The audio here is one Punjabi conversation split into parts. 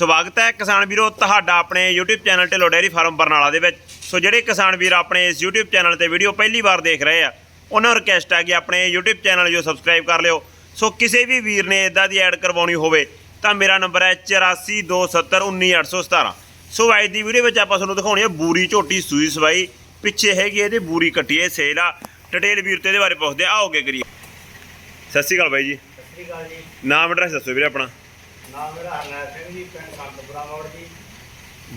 ਸਵਾਗਤ ਹੈ ਕਿਸਾਨ ਵੀਰੋ ਤੁਹਾਡਾ ਆਪਣੇ YouTube channel Dhillon dairy farm Barnala ਦੇ ਵਿੱਚ। ਸੋ ਜਿਹੜੇ ਕਿਸਾਨ ਵੀਰ ਆਪਣੇ ਇਸ YouTube ਚੈਨਲ ਤੇ ਵੀਡੀਓ ਪਹਿਲੀ ਵਾਰ ਦੇਖ ਰਹੇ ਆ ਉਹਨਾਂ ਨੂੰ ਰਿਕਵੈਸਟ ਹੈ ਕਿ ਆਪਣੇ YouTube ਚੈਨਲ ਜੋ ਸਬਸਕ੍ਰਾਈਬ ਕਰ ਲਿਓ। ਸੋ ਕਿਸੇ ਵੀ ਵੀਰ ਨੇ ਇਦਾਂ ਦੀ ਐਡ ਕਰਵਾਉਣੀ ਹੋਵੇ ਤਾਂ ਮੇਰਾ ਨੰਬਰ ਹੈ 8427191817 ਸੋ ਅੱਜ ਦੀ ਵੀਡੀਓ ਵਿੱਚ ਆਪਾਂ ਤੁਹਾਨੂੰ ਦਿਖਾਉਣੀ ਹੈ ਬੂਰੀ ਝੋਟੀ ਸੂਈ ਸਵਾਈ। ਪਿੱਛੇ ਹੈਗੀ ਇਹਦੀ ਬੂਰੀ ਕੱਟੀ ਹੈ ਸੇਲ ਆ। ਡਿਟੇਲ ਵੀਰ ਤੇ ਇਹਦੇ ਬਾਰੇ ਪੁੱਛਦੇ ਆ ਆਓਗੇ ਕਰੀਏ। ਸਤਿ ਸ਼੍ਰੀ ਅਕਾਲ ਬਾਈ ਜੀ। ਸਤਿ ਸ਼੍ਰੀ ਅਕਾਲ ਜੀ। ਨਾਮ ਐਡਰੈਸ ਦੱਸੋ ਵੀਰੇ ਆਪਣਾ। ਨਾਮ ਮੇਰਾ ਹਰਨੈਲ ਸਿੰਘ ਜੀ ਪਿੰਡ ਸੰਤਪੁਰਾ ਮੋੜ ਜੀ।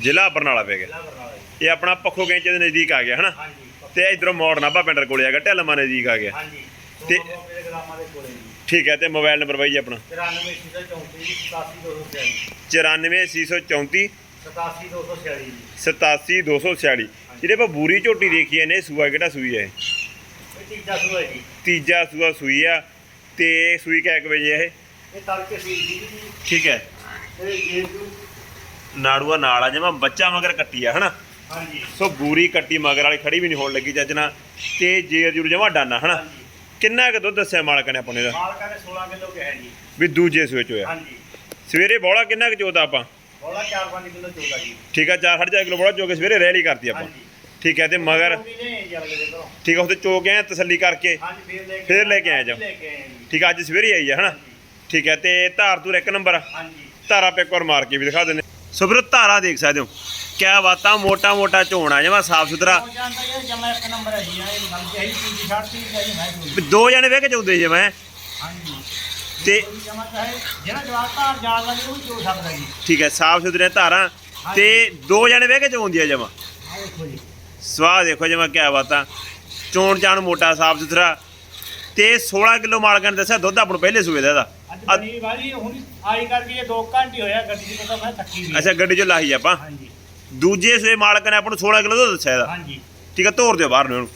ਜ਼ਿਲ੍ਹਾ ਬਰਨਾਲਾ ਪੈ ਗਿਆ। ਜ਼ਿਲ੍ਹਾ ਬਰਨਾਲਾ ਜੀ। ਇਹ ਆਪਣਾ ਪੱਖੋ ਗੈਂਚੇ ਦੇ ਨਜ਼ਦੀਕ ਆ ਗਿਆ ਹਨਾ? ਹਾਂਜੀ ਤੇ ਇਧਰੋਂ ਮੋੜ ਨਾਭਾ ਪਿੰਡ ਕੋਲੇ ਆ ਗਿਆ ਢਲਮਾ ਨਜ਼ਦੀਕ ਆ ਗਿਆ। ਹਾਂਜੀ ਤੇ- ਤੇ ਮੇਰੇ ਗ੍ਰਾਮਾਂ ਦੇ ਕੋਲੇ ਜੀ। ਠੀਕ ਹੈ ਤੇ ਮੋਬਾਈਲ ਨੰਬਰ ਬਾਈ ਜੀ ਆਪਣਾ। 93 834 87246 94634 87246 ਜੀ। 87246 ਜਿਹੜੇ ਆਪਾਂ ਬੂਰੀ ਝੋਟੀ ਦੇਖੀ ਨੇ ਸੂਆ ਕਿਹੜਾ ਸੂਈ ਹੈ ਇਹ? ਤੀਜਾ ਸੂਆ ਜੀ। ਤੀਜਾ ਸੂਆ ਸੂਈ ਆ ਤੇ ਸੂਈ ਕਿੰਨੇ ਕੁ ਵਜੇ ਇਹ? ਇਹ ਤੜਕੇ ਸੀ ਜੀ ਜੀ। ਠੀਕ ਹੈ। ਇਹ ਨਾੜੂਆ ਨਾਲ ਆ ਜਿਵੇਂ ਬੱਚਾ ਮਗਰ ਕੱਟੀ ਆ ਹਨਾ? ਹਾਂਜੀ। ਸੋ ਬੂਰੀ ਕੱਟੀ ਮਗਰ ਵਾਲੀ ਖੜੀ ਵੀ ਨਹੀਂ ਹੋਣ ਲੱਗੀ ਚੱਜ ਨਾਲ। ਤੇ ਜੇਰ ਜੂਰ ਜਮਾ ਡਾਨਾ ਹਨਾ? ਹਾਂਜੀ। ਕਿੰਨਾ ਕੁ ਦੁੱਧ ਦੱਸਿਆ ਮਾਲਕ ਨੇ ਆਪਣੇ ਦਾ? ਮਾਲਕਾਂ ਨੇ 16 ਕਿਲੋ ਕਿਹਾ ਜੀ। ਵੀ ਦੂਜੇ ਸੂਏ ਚ ਹੋਇਆ ਹਾਂਜੀ। ਸਵੇਰੇ ਬੋਲਾ ਕਿੰਨਾ ਕੁ ਚੋਦਾ ਆਪਾਂ? ਬੋਲਾ 4-5 ਕਿਲੋ ਚੋਗਾ ਜੀ। ਠੀਕ ਆ 4.5 ਕਿਲੋ ਬੋਲਾ ਚੋ ਕੇ ਸਵੇਰੇ ਰੈਲੀ ਕਰਤੀ ਆਪਾਂ। ਹਾਂਜੀ। ਠੀਕ ਹੈ ਤੇ ਮਗਰ ਉਹ ਵੀ ਨੇ ਜੀ ਅਗਲੇ ਦੇ ਘਰੋਂ ਠੀਕ ਆ ਉੱਥੇ ਚੋ ਕੇ ਆਏ ਤਸੱਲੀ ਕਰਕੇ ਹਾਂਜੀ ਫੇਰ ਲੈ ਕੇ ਫੇਰ ਲੈ ਕੇ ਆਏ ਜਾਓ। ਲੈ ਕੇ ਆਏ ਜੀ। ਠੀਕ ਆ ਅੱਜ ਸਵੇਰੇ ਆਈ ਆ ਹਨਾ? ਠੀਕ ਹੈ ਤੇ ਧਾਰ ਤੂਰ ਇੱਕ ਨੰਬਰ। ਹਾਂਜੀ। ਧਾਰਾ ਪੇ ਇੱਕ ਵਾਰ ਮਾਰ ਕੇ ਵੀ ਦਿਖਾ ਦਿੰਦੇ। ਸੋ ਵੀਰੋ ਧਾਰਾ ਦੇਖ ਸਕਦੇ ਹੋ। ਕਿਆ ਬਾਤਾਂ ਮੋਟਾ ਮੋਟਾ ਝੋਣਾ ਜਮਾ ਸਾਫ਼ ਸੁਥਰਾ ਦੋ ਜਣੇ ਵੇਖ ਕੇ ਚਾਉਂਦੇ ਜੇ ਮੈਂ ਹਾਂਜੀ। ਤੇ ਜਮਾ ਚਾਹੇ ਜਿਹੜਾ ਜਵਾਬ ਧਾਰ ਜਾਣ ਲੱਗੇ ਉਹ ਵੀ ਚੋ ਸਕਦਾ ਜੀ। ਠੀਕ ਹੈ ਸਾਫ਼ ਸੁਥਰੀਆਂ ਧਾਰਾਂ ਤੇ ਦੋ ਜਣੇ ਵੇਖ ਕੇ ਚਾਉਂਦੀ ਆ ਜਮਾ ਸਵਾਹ ਦੇਖੋ ਜਮਾ ਕਿਆ ਬਾਤਾਂ। ਚੋਣ ਚਾਣ ਮੋਟਾ ਸਾਫ਼ ਸੁਥਰਾ ਤੇ 16 ਕਿਲੋ ਮਾਲਕਾਂ ਨੇ ਦੱਸਿਆ ਦੁੱਧ ਆਪਾਂ ਨੂੰ ਪਹਿਲੇ ਸੂਏ ਦਾ ਇਹਦਾ। ਅੱਜ ਅੱਧ- ਬਣੀ ਵਾਲੀ ਹੁਣ ਆਈ ਕਰਕੇ ਇਹ 2 ਘੰਟੇ ਹੋਇਆ ਗੱਡੀ ਦੀ ਪਤਾ ਮੈਂ ਥੱਕੀ ਵੀ ਅੱਛਾ ਗੱਡੀ ਚੋਂ ਲਾਹੀ ਆਪਾਂ? ਹਾਂਜੀ। ਦੂਜੇ ਸੂਏ ਮਾਲਕ ਨੇ ਆਪਾਂ ਨੂੰ 16 ਕਿਲੋ ਦੁੱਧ ਦੱਸਿਆ ਇਹਦਾ। ਹਾਂਜੀ। ਠੀਕ ਹੈ ਤੋਰ ਦਿਓ ਬਾਹਰ ਨੂੰ ਇਹਨੂੰ।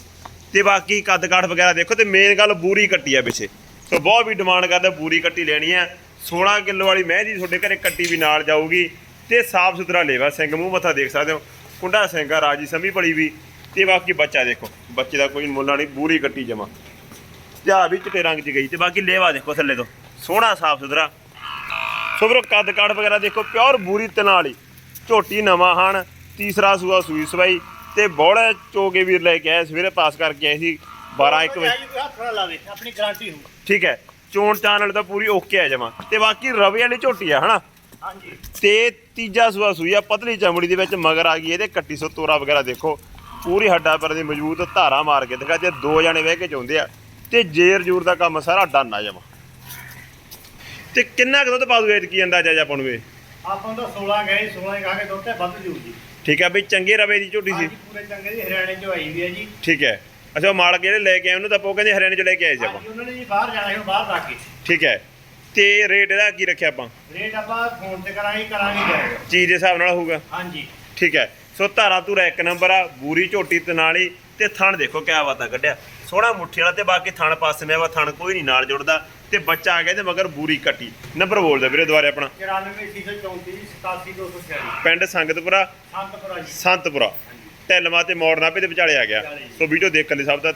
ਤੇ ਬਾਕੀ ਕੱਦ ਕਾਠ ਵਗੈਰਾ ਦੇਖੋ ਤੇ ਮੇਨ ਗੱਲ ਬੂਰੀ ਕੱਟੀ ਆ ਪਿੱਛੇ। ਸੋ ਬਹੁਤ ਵੀ ਡਿਮਾਂਡ ਕਰਦਾ ਬੂਰੀ ਕੱਟੀ ਲੈਣੀ ਆ। 16 ਕਿਲੋ ਵਾਲੀ ਮਹਿੰਦੀ ਤੁਹਾਡੇ ਘਰੇ ਕੱਟੀ ਵੀ ਨਾਲ ਜਾਊਗੀ। ਤੇ ਸਾਫ਼ ਸੁਥਰਾ ਲੇਵਾ ਸਿੰਘ ਮੂੰਹ ਮੱਥਾ ਦੇਖ ਸਕਦੇ ਹੋ। ਕੁੰਡਾ ਸਿੰਘਾ ਰਾਜੀ ਸਮੀ ਪੜੀ ਵੀ। ਤੇ ਬਾਕੀ ਬੱਚਾ ਦੇਖੋ ਬੱਚੇ ਦਾ ਕੋਈ ਮੁੱਲਾ ਨਹੀਂ ਬੂਰੀ ਕੱਟੀ ਜਮਾ। ਜਾ ਵੀ ਚਿੱਟੇ ਰੰਗ 'ਚ ਗਈ। ਤੇ ਬਾਕੀ ਲੇਵਾ ਦੇਖੋ ਥੱਲੇ ਤੋਂ। ਸੋਹਣਾ ਸਾਫ਼ ਸੁਥਰਾ। ਸੋ ਵੀਰੋ ਕੱਦ ਕਾਠ ਵਗੈਰਾ ਦੇਖੋ ਪਿਓਰ ਬੂਰੀ ਤਨਾਲੀ। ਝੋਟੀ ਨਵਾਂ ਹਨ ਤੀਸਰਾ ਸੂਆ ਸੂਈ ਸਵਾਈ ਤੇ ਬੋੜੇ ਚੋਗੇ ਵੀਰ ਲੈ ਕੇ ਆਏ ਸਵੇਰੇ ਪਾਸ ਕਰਕੇ ਆਏ ਸੀ 12 1 ਵਜੇ। ਹੱਥ ਲਾਵੇ ਆਪਣੀ ਗਾਰੰਟੀ ਠੀਕ ਹੈ ਚੋਣ ਚਾਨਲ ਤਾਂ ਪੂਰੀ ਓਕੇ ਆ ਜਮਾ। ਤੇ ਬਾਕੀ ਰਵੇ ਵਾਲੀ ਝੋਟੀ ਆ ਹਨਾ? ਹਾਂਜੀ। ਤੇ ਤੀਜਾ ਸੂਆ ਸੂਈ ਆ ਪਤਲੀ ਚਮੜੀ ਦੇ ਵਿੱਚ ਮਗਰ ਆ ਗਈ ਇਹਦੇ ਕੱਟੀ ਸੋ ਤੋਰਾ ਵਗੈਰਾ ਦੇਖੋ। ਪੂਰੀ ਹੱਡਾ ਪਰ ਦੀ ਮਜ਼ਬੂਤ ਧਾਰਾ ਮਾਰ ਕੇ ਦਿਖਾ ਜੇ ਦੋ ਜਣੇ ਬਹਿ ਕੇ ਚਾਹੁੰਦੇ ਆ ਤੇ ਜੇਰ ਜੂਰ ਦਾ ਕੰਮ ਸਾਰਾ ਡਨ ਆ ਜਮਾ। ਤੇ ਕਿੰਨਾ ਕੁ ਦੁੱਧ ਪਾ ਦੂਗਾ ਕੀ ਅੰਦਾਜ਼ਾ ਜਾ ਇਹ? ਆਪਾਂ ਤਾਂ 16 ਗਏ 16 ਖਾ ਕੇ ਦੁੱਧ ਤੇ ਵੱਧ ਜੂ ਜੀ। ਠੀਕ ਹੈ ਬਈ ਚੰਗੇ ਰਵੇ ਦੀ ਝੋਟੀ ਸੀ। ਹਾਂਜੀ ਪੂਰੇ ਚੰਗੇ ਦੀ ਹਰਿਆਣੇ ਚੋਂ ਆਈ ਵੀ ਹੈ ਜੀ। ਠੀਕ ਹੈ। ਅੱਛਾ ਉਹ ਮਾਲਕ ਜਿਹੜੇ ਲੈ ਕੇ ਆਏ ਉਹਨੂੰ ਤਾਂ ਪੋ ਕਹਿੰਦੇ ਹਰਿਆਣੇ ਚ ਲੈ ਕੇ ਆਏ ਸੀ ਆਪਾਂ। ਹਾਂਜੀ ਉਹਨਾਂ ਨੇ ਜੀ ਬਾਹਰ ਜਾਣਾ ਸੀ ਹੁਣ ਬਾਹਰ ਰੱਖ ਕੇ। ਠੀਕ ਹੈ। ਤੇ ਰੇਟ ਇਹਦਾ ਕੀ ਰੱਖਿਆ ਆਪਾਂ? ਰੇਟ ਆਪਾਂ ਫੋਨ ਤੇ ਕਰਾਂਗੇ ਕਰਾਂਗੇ ਜਾਏਗਾ। ਚੀਜ਼ ਦੇ ਹਿਸਾਬ ਨਾਲ ਹੋਊਗਾ। ਹਾਂਜੀ। ਠੀਕ ਹੈ। ਸੋ ਧਾਰਾ ਧੂਰਾ ਇੱਕ ਨੰਬਰ ਆ ਬੂਰੀ ਝੋਟੀ ਤੇ ਨਾਲੀ ਤੇ ਥਣ ਦੇਖੋ ਕਿਆ ਬਾਤਾਂ ਕੱਢਿਆ। ਸੋਹਣਾ ਮੁੱਠੀ ਵਾਲਾ ਤੇ ਬਾਕੀ ਥਣ ਪਾਸੇ ਵਾ ਥਣ ਕੋਈ ਨਹੀਂ ਨਾਲ ਜੁੜਦਾ। ਤੇ ਬੱਚਾ ਆ ਗਿਆ ਤੇ ਮਗਰ ਬੂਰੀ ਕੱਟੀ। ਨੰਬਰ ਬੋਲਦਾ ਵੀਰੇ ਦੁਬਾਰੇ ਆਪਣਾ। 94 634 87246 ਪਿੰਡ ਸੰਗਤਪੁਰਾ। ਸੰਤਪੁਰਾ ਜੀ। ਸੰਤਪੁਰਾ। ਢਿਲਮਾ ਤੇ ਮੋੜ ਨਾਭੇ ਦੇ ਵਿਚਾਲੇ ਆ ਗਿਆ। ਸੋ ਵੀਡੀਓ ਦੇਖਣ ਲਈ ਸਭ ਦਾ